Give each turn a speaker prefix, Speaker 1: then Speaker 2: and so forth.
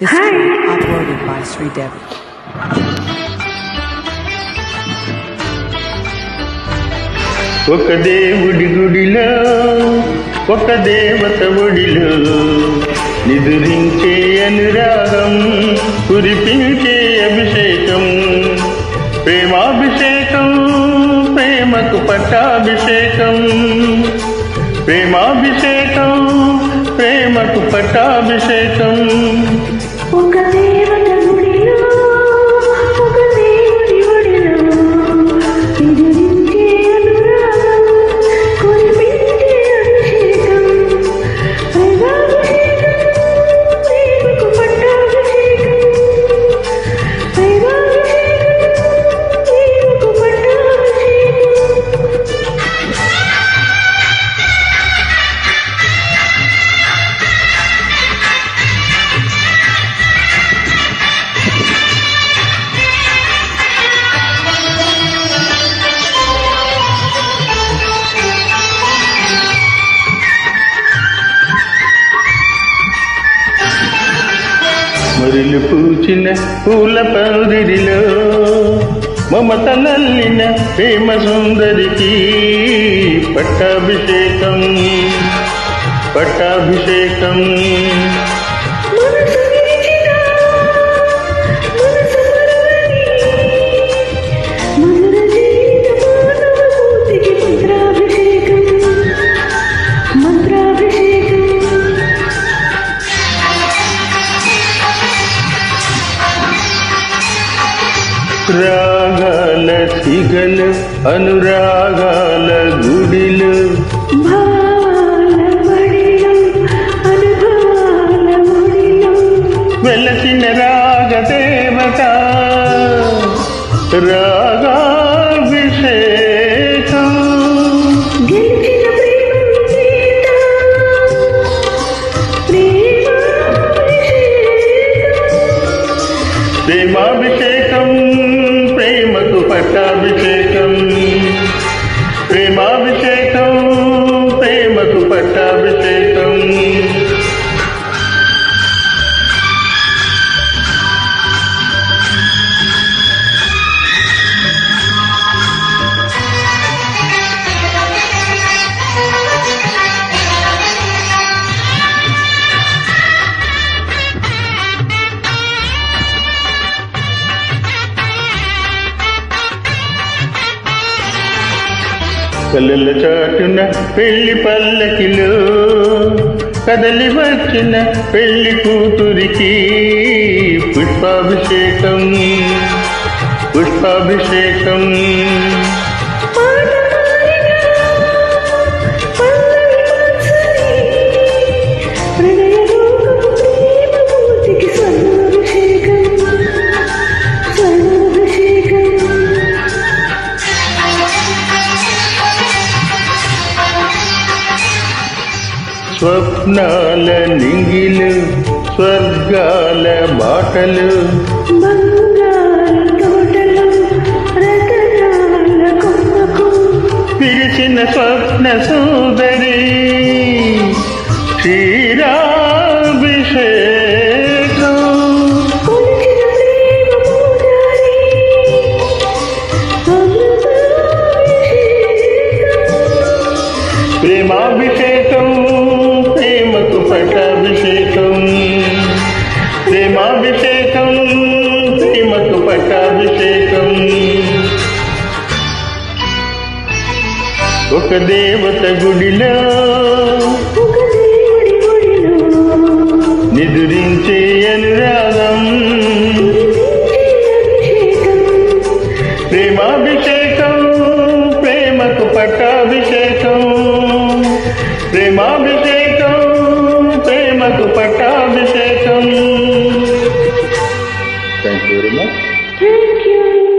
Speaker 1: This
Speaker 2: Hi.
Speaker 1: uploaded by Sri Devi.
Speaker 3: ఒక దేవుడి గుడిలో ఒక దేవత ఒడిలో నిదురించే అనురాగం కురిపించే అభిషేకం ప్రేమాభిషేకం ప్రేమకు పట్టాభిషేకం ప్రేమాభిషేకం ప్రేమకు పట్టాభిషేకం
Speaker 2: ఒక దేవత
Speaker 3: మురులు పూచిన పూల పందిరిలో మమత నల్లిన ప్రేమ సుందరికి పట్టాభిషేకం పట్టాభిషేకం. రాగాల సిగలు అనురాగాల గుడిలు వెలసిన రాగ దేవత రాగాభిషేకం ప్రేమకు పట్టాభిషేకం కళ్ళల చాటున పెళ్ళి పల్లకిలో కదలి వచ్చిన పెళ్ళి కూతురికి పుష్పాభిషేకం పుష్పాభిషేకం. స్వప్నాల నింగిలు స్వర్గాల బాటలు పిలిచిన స్వప్న సోదరి క్షీరాభిషేకం ఒక దేవత గుడిలో నిదురించే అనురాగం. ప్రేమాభిషేకం ప్రేమకు పట్టాభిషేకం. ప్రేమాభిషేకం ప్రేమకు పట్టాభిషేకం. Thank you very much
Speaker 2: Thank you.